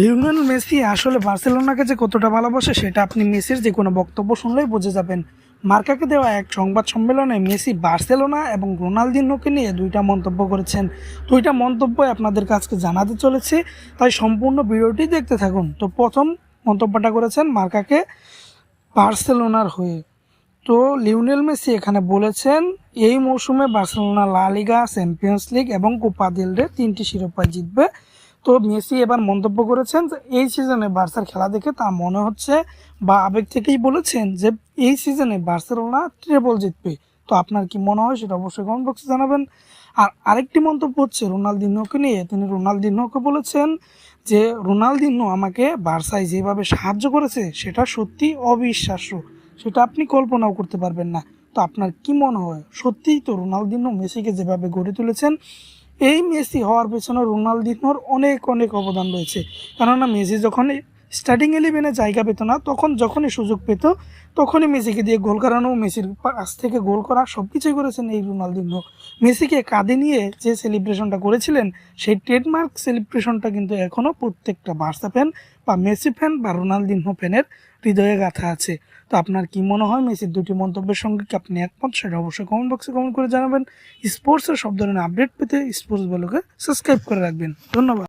Lionel Messi আসলে বার্সেলোনাকে যে কতটা ভালোবাসে সেটা আপনি মেসির যে কোনো বক্তব্য শুনলেই বুঝে যাবেন। মার্কাকে দেওয়া এক সংবাদ সম্মেলনে মেসি বার্সেলোনা এবং রোনালদিনোকে নিয়ে দুইটা মন্তব্য করেছেন। দুইটা মন্তব্য আপনাদের কাছকে জানাতে চলেছে, তাই সম্পূর্ণ ভিডিওটি দেখতে থাকুন। তো প্রথম মন্তব্যটা করেছেন মার্কাকে বার্সেলোনার হয়ে। তো লিওনেল মেসি এখানে বলেছেন, এই মৌসুমে Barcelona La Liga, Champions League এবং কোপা দেল রে তিনটি শিরোপা জিতবে। তো মেসি এবার মন্তব্য করেছেন যে এই সিজনে বার্সার খেলা দেখে তা মনে হচ্ছে বা আবেগ থেকেই বলেছেন যে এই সিজনে বার্সেলোনা ট্রেবল জিতবে। তো আপনার কি মনে হয় সেটা অবশ্যই কমেন্ট বক্সে জানাবেন। আর আরেকটি মন্তব্য হচ্ছে রোনালদিনোকে নিয়ে। তিনি রোনালদিনোকে বলেছেন যে, রোনালদিনো আমাকে বার্সায় যেভাবে সাহায্য করেছে, সেটা সত্যি অবিশ্বাস্য। সেটা আপনি কল্পনাও করতে পারবেন না। তো আপনার কি মনে হয়? সত্যিই তো রোনালদিনো মেসিকে যেভাবে গড়ে তুলেছেন এই মেসি হওয়ার পেছনে রোনালদিনোর অনেক অনেক অবদান রয়েছে। কেননা মেসি যখন স্টার্টিং ইলেভেনে জায়গা পেত না, তখন যখনই সুযোগ পেত, তখনই মেসিকে দিয়ে গোল করানো, মেসির কাছ থেকে গোল করা সব কিছুই করেছেন এই রোনালদিনো মেসিকে কাঁধে নিয়ে যে সেলিব্রেশনটা করেছিলেন, সেই ট্রেডমার্ক সেলিব্রেশনটা কিন্তু এখনও প্রত্যেকটা বার্সা ফ্যান বা মেসি ফ্যান বা রোনালদিনো ফ্যানের হৃদয়ে গাথা আছে। তো আপনার কি মনে হয় মেসির দুটি মন্তব্যের সঙ্গে কি আপনি একমত? সেটা অবশ্যই কমেন্ট বক্সে কমেন্ট করে জানাবেন। স্পোর্টসের সব ধরনের আপডেট পেতে স্পোর্টস বলোকে সাবস্ক্রাইব করে রাখবেন। ধন্যবাদ।